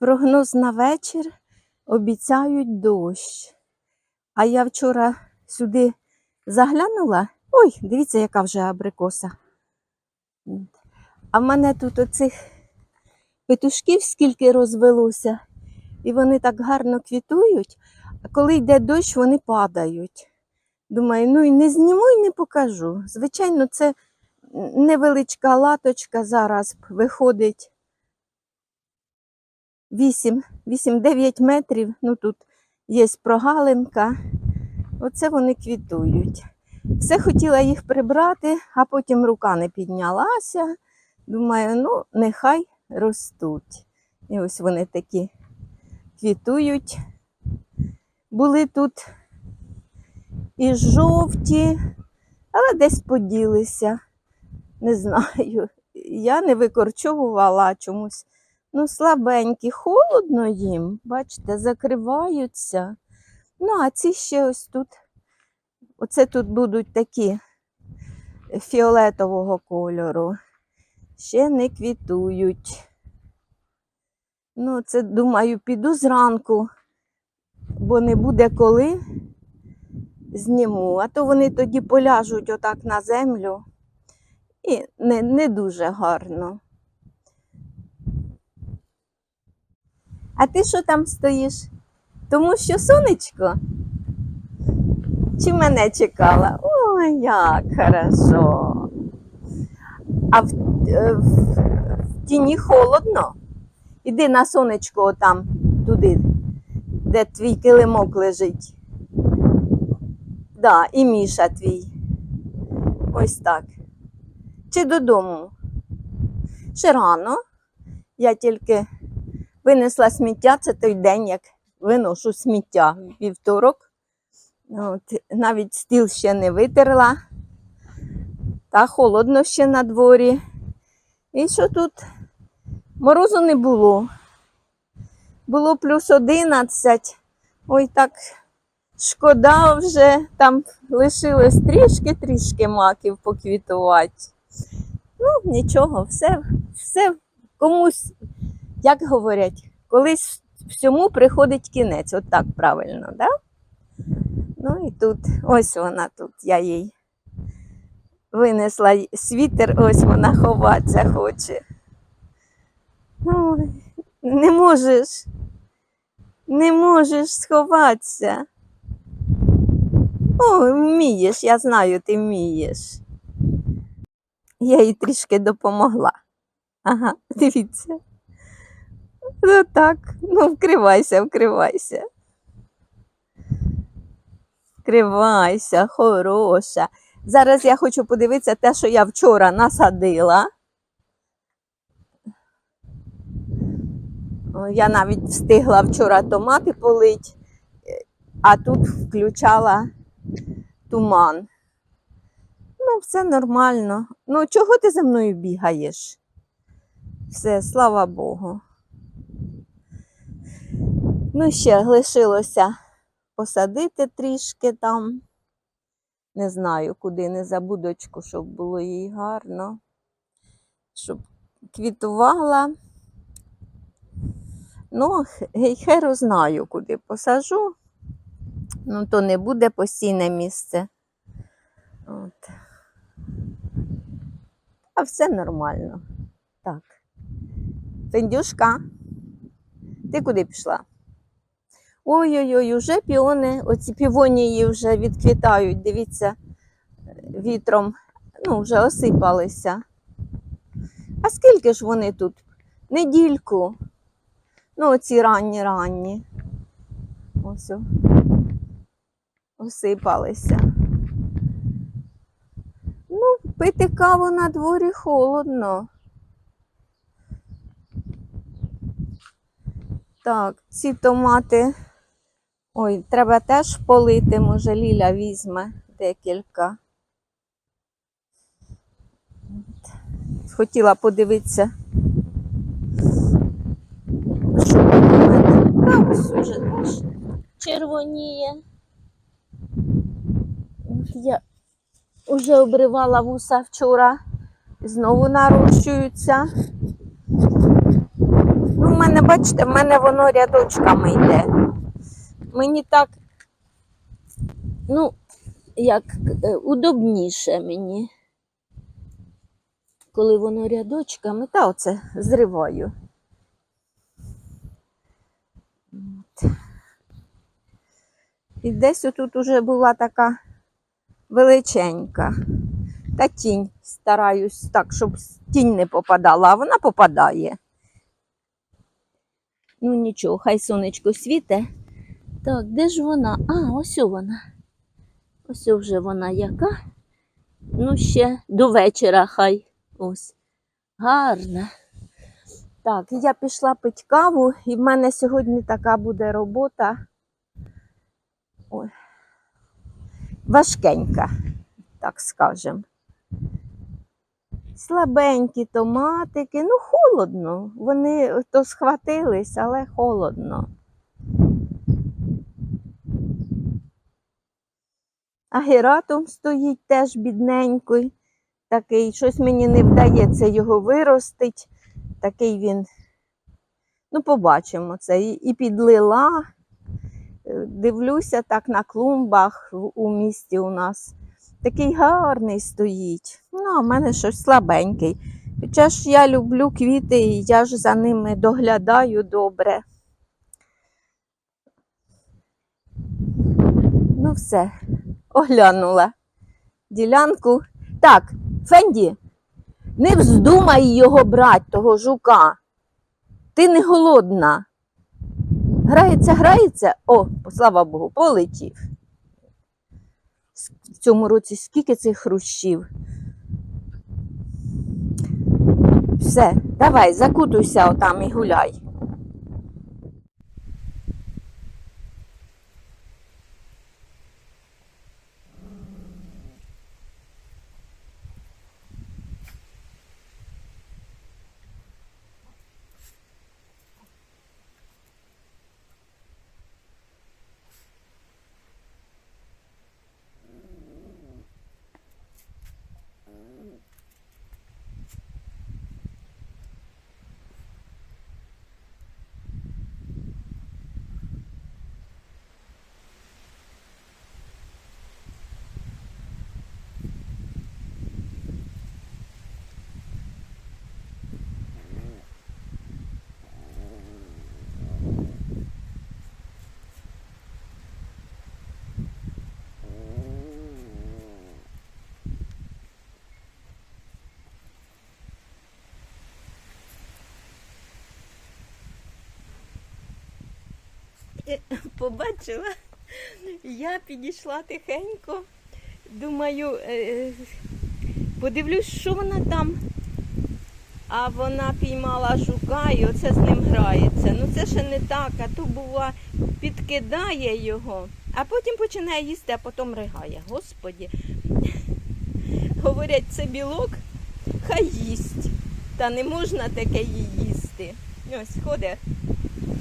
Прогноз на вечір обіцяють дощ. А я вчора сюди заглянула. Ой, дивіться, яка вже абрикоса. А в мене тут оцих петушків скільки розвелося, і вони так гарно квітують, а коли йде дощ, вони падають. Думаю, ну і не зніму і не покажу. Звичайно, це невеличка латочка зараз виходить 8, 8-9 метрів. Ну тут є прогалинка. Оце вони квітують. Все хотіла їх прибрати, а потім рука не піднялася. Думаю, ну, нехай ростуть. І ось вони такі квітують. Були тут і жовті, але десь поділися. Не знаю. Я не викорчовувала чомусь. Ну, слабенькі, холодно їм, бачите, закриваються. Ну, а ці ще ось тут. Оце тут будуть такі фіолетового кольору. Ще не квітують. Ну, це, думаю, піду зранку, бо не буде коли зніму. А то вони тоді поляжуть отак на землю. І не, не дуже гарно. А ти що там стоїш? Тому що сонечко? Чи мене чекала? Ой, як хорошо. А в, е, в, в тіні холодно. Іди на сонечко там, туди, де твій килимок лежить. Да, і Міша твій. Ось так. Чи додому? Ще рано. Я тільки винесла сміття, це той день, як виношу сміття вівторок. От, навіть стіл ще не витерла. Та холодно ще на дворі. І що тут? Морозу не було. Було плюс 11. Ой, так шкода вже. Там лишилось трішки-трішки маків поквітувати. Ну, нічого, все, все комусь, як говорять, колись всьому приходить кінець. От так правильно, да? Ну і тут, ось вона тут, я їй винесла світер, ось вона ховатися хоче. Ой, не можеш, не можеш сховатися. О, вмієш, я знаю, ти вмієш. Я їй трішки допомогла. Ага, дивіться. Ну так, ну вкривайся, вкривайся. Вкривайся, хороша. Зараз я хочу подивитися те, що я вчора насадила. Я навіть встигла вчора томати полить, а тут включала туман. Ну, все нормально. Ну, чого ти за мною бігаєш? Все, слава Богу. Ну, ще лишилося посадити трішки там. Не знаю, куди не за будочку, щоб було їй гарно. Щоб квітувала. Ну, гейхеру знаю, куди посажу. Ну, то не буде постійне місце. От. А все нормально. Так. Фендюшка, ти куди пішла? Ой-ой-ой, уже піони, оці півонії вже відквітають, дивіться, вітром, ну, вже осипалися. А скільки ж вони тут? Недільку. Ну, оці ранні ранні. Ось. Осипалися. Ну, пити каву на дворі холодно. Так, ці томати. Ой, треба теж полити, може Ліля візьме декілька. Хотіла подивитися. Що тут ось уже теж червоніє. Я вже обривала вуса вчора. Знову нарощуються. Ну, у мене бачите, в мене воно рядочками йде. Мені так, ну, як е, удобніше мені. Коли воно рядочками, та оце зриваю. І десь отут уже була така величенька. Та тінь стараюсь так, щоб тінь не попадала, а вона попадає. Ну нічого, хай сонечко світе. Так, де ж вона? А, ось вона. Ось вже вона яка. Ну, ще до вечора хай. Ось. Гарна. Так, я пішла пити каву, і в мене сьогодні така буде робота. Ой. Важкенька, так скажем. Слабенькі томатики, ну холодно. Вони то схватились, але холодно. А гератум стоїть теж бідненький, такий, щось мені не вдається його виростить. Такий він, ну, побачимо це. І, і підлила. Е, Дивлюся так на клумбах у місті у нас. Такий гарний стоїть. Ну, а в мене щось слабенький. Хоча ж я люблю квіти, і я ж за ними доглядаю добре. Ну, все, оглянула ділянку. Так, Фенді, не вздумай його брати, того жука. Ти не голодна. Грається, грається. О, слава Богу, полетів. В цьому році скільки цих хрущів. Все, давай, закутуйся отам і гуляй. побачила, я підійшла тихенько, думаю, е, подивлюсь, що вона там. А вона піймала жука і оце з ним грається. Ну це ще не так, а то бува підкидає його, а потім починає їсти, а потім ригає. Господі. Говорять, це білок, хай їсть. Та не можна таке їй їсти. Ось ходить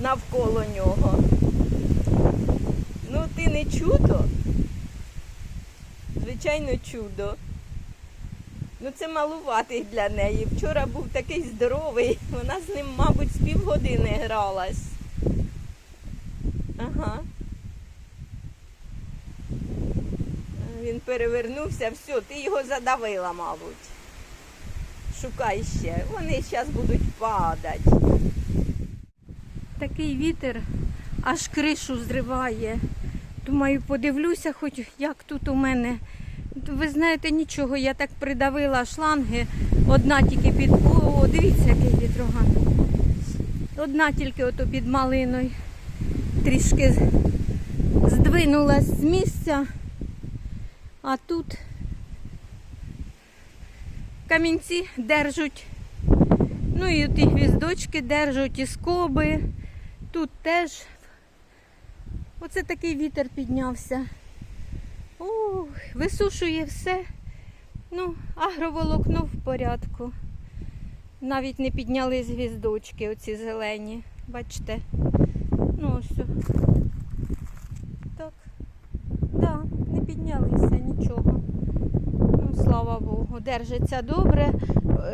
навколо нього. Ти не чудо? Звичайно, чудо. Ну, це малуватий для неї. Вчора був такий здоровий, вона з ним, мабуть, з півгодини гралась. Ага. Він перевернувся, все, ти його задавила, мабуть. Шукай ще. Вони зараз будуть падати. Такий вітер аж кришу зриває. Думаю, подивлюся, хоч як тут у мене. Ви знаєте, нічого, я так придавила шланги. Одна тільки під. О, дивіться, який вітроган. Одна тільки ото під малиною. Трішки здвинулась з місця. А тут камінці держуть. Ну і ті гвіздочки держать, і скоби. Тут теж. Оце такий вітер піднявся. Ух, висушує все. Ну, агроволокно в порядку. Навіть не підняли з гвіздочки оці зелені. Бачите? Ну ось. Так. Да, не піднялися нічого. Ну, слава Богу. Держиться добре.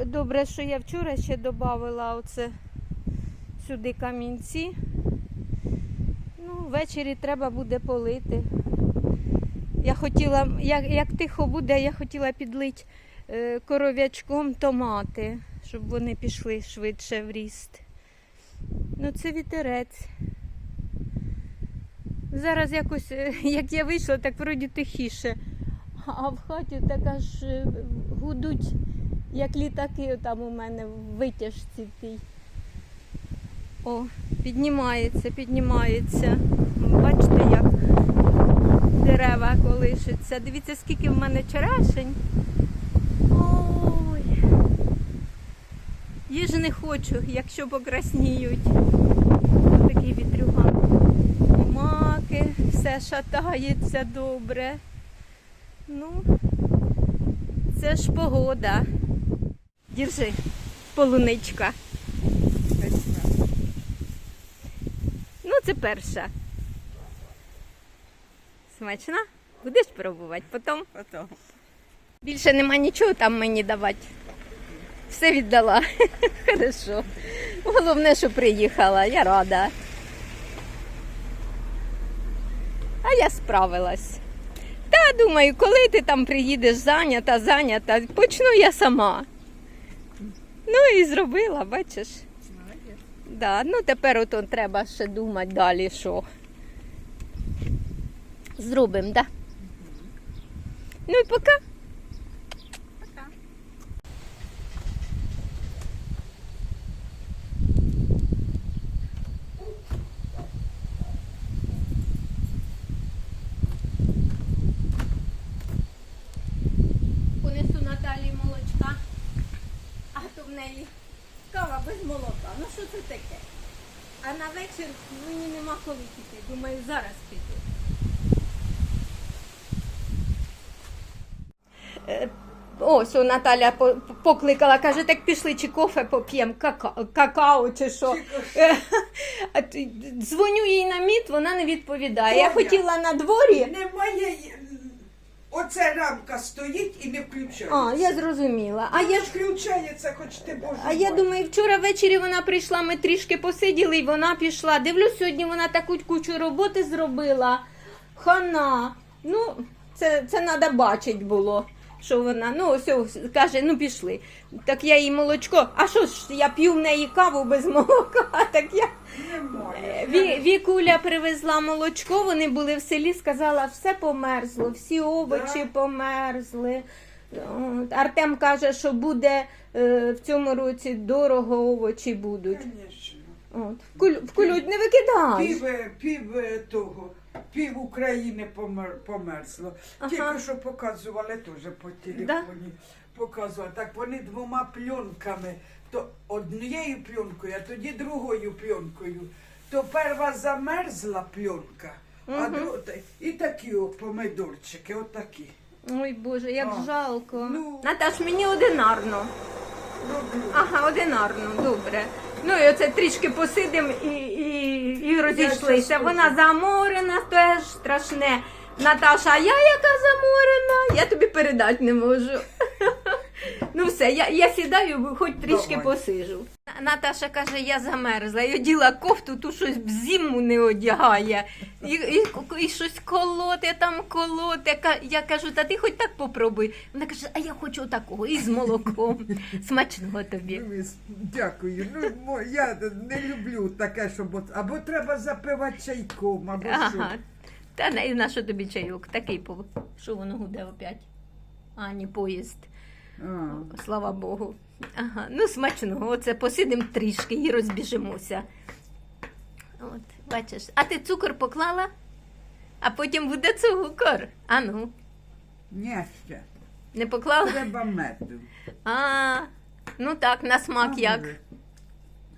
Добре, що я вчора ще додавала оце сюди камінці. Ну, ввечері треба буде полити. Я хотіла, як, як тихо буде, я хотіла підлити е, коров'ячком томати, щоб вони пішли швидше в ріст. Ну, це вітерець. Зараз якось, е, як я вийшла, так вроді тихіше. А в хаті так аж е, гудуть, як літаки там у мене в витяжці тій. О, піднімається, піднімається. Бачите, як дерева колишаться. Дивіться, скільки в мене черешень. Ой. Їж не хочу, якщо покрасніють. Ось такий вітрюган. Маки, все шатається добре. Ну, це ж погода. Держи, полуничка. Ну, це перша. Смачна? Будеш пробувати потім. Потом. Більше нема нічого там мені давати. Все віддала. Хорошо. Головне, що приїхала. Я рада. А я справилась. Та думаю, коли ти там приїдеш зайнята, зайнята, почну я сама. Ну і зробила, бачиш. Да, ну тепер ото треба ще думати далі, що. Зробимо, так? Да? Ну і пока. Пока. Понесу Наталі молочка, а то в неї. Ну що це таке? А на вечір мені нема коли піти. Думаю, зараз піду. Е, Ось о, Наталя по- покликала, каже, так пішли чи кофе поп'ємо, какао, какао чи що. Е, а ти- Дзвоню їй на міт, вона не відповідає. Я хотіла на дворі. Немає. Оце рамка стоїть і не включається. А, я зрозуміла. А я ж включається, хоч ти боже. А я мой. думаю, вчора ввечері вона прийшла, ми трішки посиділи, і вона пішла. Дивлюсь, сьогодні вона таку кучу роботи зробила. Хана. Ну, це, це треба бачить було. Що вона, ну ось каже, ну пішли. Так я їй молочко. А що ж, я п'ю в неї каву без молока. Так я Немає. Ві, Вікуля привезла молочко, вони були в селі, сказала, все померзло, всі овочі Да. померзли. Артем каже, що буде е, в цьому році дорого овочі будуть. От. Вкуль, вкулють, не викидай. Пів, е, пів е, того, пів України помер, померзло. Ага. Тільки що показували теж по телефоні. Показували. Так вони двома пленками, то однією пленкою, а тоді другою пленкою. То перша замерзла пленка, а друга, і такі о, помидорчики, отакі. Ой Боже, як А, жалко. ну. Наташ, мені одинарно. Роблю. Ага, одинарно, добре. Ну і оце трішки посидимо і, і, і розійшлися. Вона заморена, теж страшне. Наташа, а я яка заморена? Я тобі передати не можу. Ну все, я, я сідаю, хоч трішки Давай. посижу. Наташа каже, я замерзла. І оділа кофту, ту щось в зиму не одягає. І, і, і щось колоте там колоте. Я кажу, та ти хоч так попробуй. Вона каже, а я хочу такого і з молоком. Смачного тобі. Дякую. Ну, я не люблю таке, щоб або треба запивати чайком, або Ага. що. Та на що тобі чайок? Такий що воно гуде опять. А, ні, поїзд. А. Слава Богу. Ага. Ну, смачного. Оце посидимо трішки і розбіжимося. От, бачиш. А ти цукор поклала? А потім буде цукор. А ну, Ні, ще. не поклала? Треба меду. А, ну так, на смак як.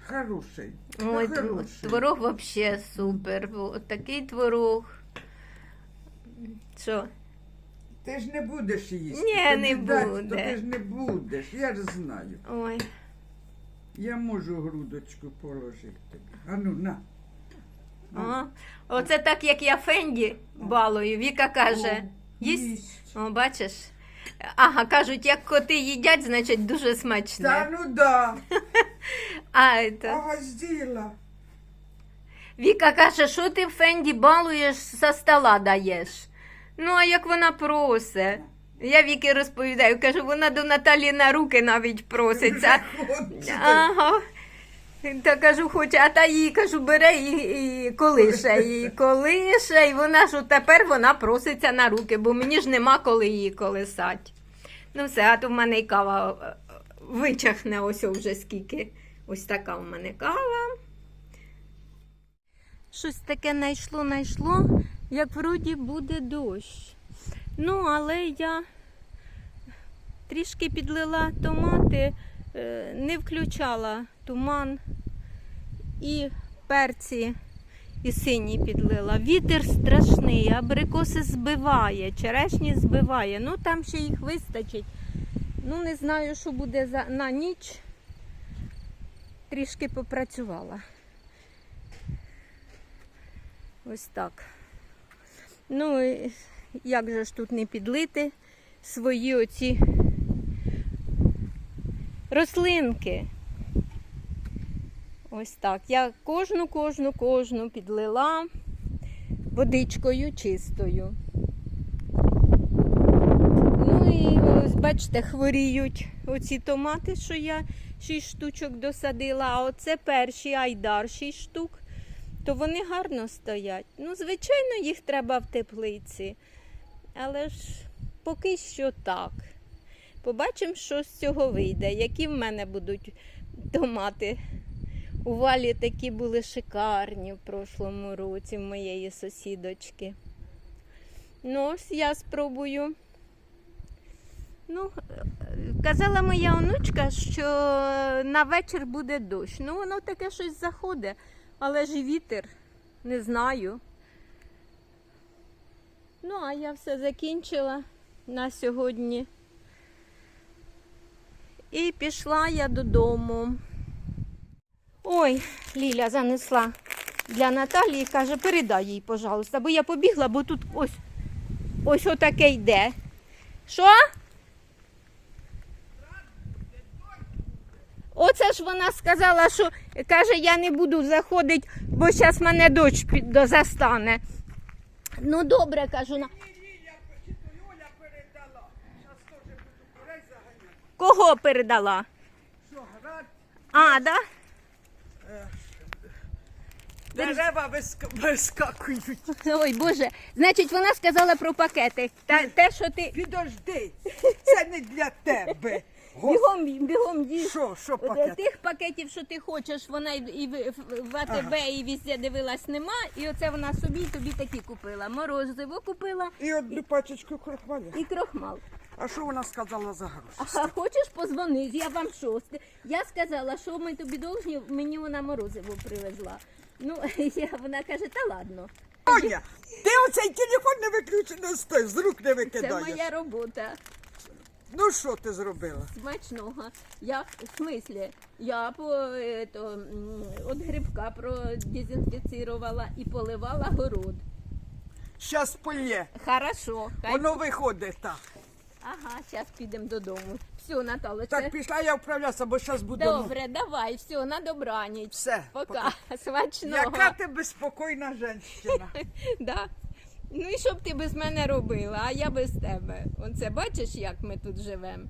Хороший. Ой, хороший. творог вообще супер. От такий творог. Що? Ти ж не будеш їсти. Ні, Тобі не дать, буде. То ти ж не будеш, я ж знаю. Ой. Я можу грудочку положити тобі. А ну, на. О, оце так, як я Фенді балую. Віка каже, їсть. О, бачиш? Ага, кажуть, як коти їдять, значить дуже смачне. Та ну да. А, это... А гостила. Віка каже, що ти Фенді балуєш, со стола даєш. Ну, а як вона просить? Я Віки розповідаю, кажу, вона до Наталі на руки навіть проситься. Ага. Та кажу, хоче, а та їй кажу, бере і, і колише, і колише, і вона ж тепер вона проситься на руки, бо мені ж нема коли її колисать. Ну все, а то в мене і кава е, вичахне ось вже скільки. Ось така в мене кава. Щось таке найшло, найшло, як вроді буде дощ. Ну, але я трішки підлила томати, е, не включала туман і перці і сині підлила. Вітер страшний, абрикоси збиває, черешні збиває. Ну там ще їх вистачить. Ну, не знаю, що буде за на ніч. Трішки попрацювала. Ось так. Ну, і як же ж тут не підлити свої оці рослинки. Ось так. Я кожну, кожну, кожну підлила водичкою чистою. Ну і ось бачите, хворіють оці томати, що я 6 штучок досадила, а оце перші айдар 6 штук, то вони гарно стоять. Ну, звичайно, їх треба в теплиці. Але ж поки що так. Побачимо, що з цього вийде, які в мене будуть томати. У валі такі були шикарні в прошлому році в моєї сусідочки. Ну, ось я спробую. Ну, казала моя онучка, що на вечір буде дощ. Ну, воно таке щось заходить, але ж і вітер, не знаю. Ну, а я все закінчила на сьогодні. І пішла я додому. Ой, Ліля занесла для Наталії каже, передай їй, пожалуйста, бо я побігла, бо тут ось ось отаке йде. Що? Оце ж вона сказала, що каже, я не буду заходити, бо зараз мене дощ застане. Ну добре, кажу. на- Ліля, чи то Оля передала. Зараз теж буду курей заганяти. Кого передала? Що, град? А, да? Дерева виск- вискакують. Ой, Боже. Значить, вона сказала про пакети. Та, те, що ти Підожди, це не для тебе. Гос- бігом, бігом їж. Що, що Е, пакет? Тих пакетів, що ти хочеш, вона і, і в, в- АТБ, і везде дивилась, нема. І оце вона собі і тобі такі купила. Морозиво купила І одну пачечку крохмаля. і крохмал. А що вона сказала за гроші? А хочеш позвонити, я вам шосте. Я сказала, що ми тобі должні, мені вона морозиво привезла. Ну, я, вона каже, та ладно, Оля, ти оцей телефон не виключено стой, з рук не це викидаєш. моя робота. Ну що ти зробила? Смачного. Я в смислі, я по е, то, м, от грибка продезінфіцірувала і поливала город. Щас полє. Хорошо. Хай... Воно виходить так. Ага, зараз підемо додому. Все, Наталочка. Так, пішла я вправлятися, бо зараз буду. ну, Добре, давай, все, на добраніч. Все, Пока. Смачного. Яка ти безпокійна жінка. Да. Ну і що б ти без мене робила, а я без тебе. Оце бачиш, як ми тут живемо.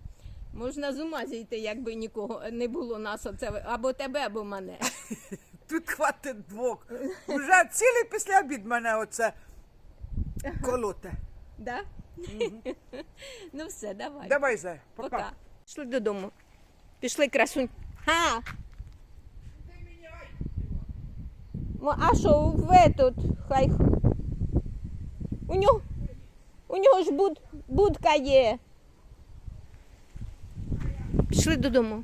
Можна з ума зійти, якби нікого не було нас, оце, або тебе, або мене. Тут хватить двох. Вже цілий після обід мене оце колоте. Да? Ну все, давай. Давай, Зай, Пока. пока. Пішли додому. Пішли, красунь. Ха! Мо- А що, в этот, хай. У нього, у нього ж буд, будка є. Пішли додому.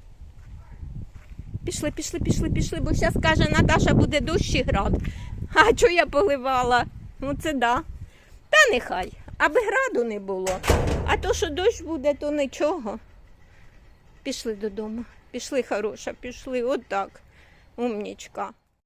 Пішли, пішли, пішли, пішли, бо зараз каже Наташа буде дощ і град. А що я поливала? Ну це да. Та нехай, аби граду не було. А то, що дощ буде, то нічого. Пішли додому. Пішли, хороша, пішли. Отак. Умнічка.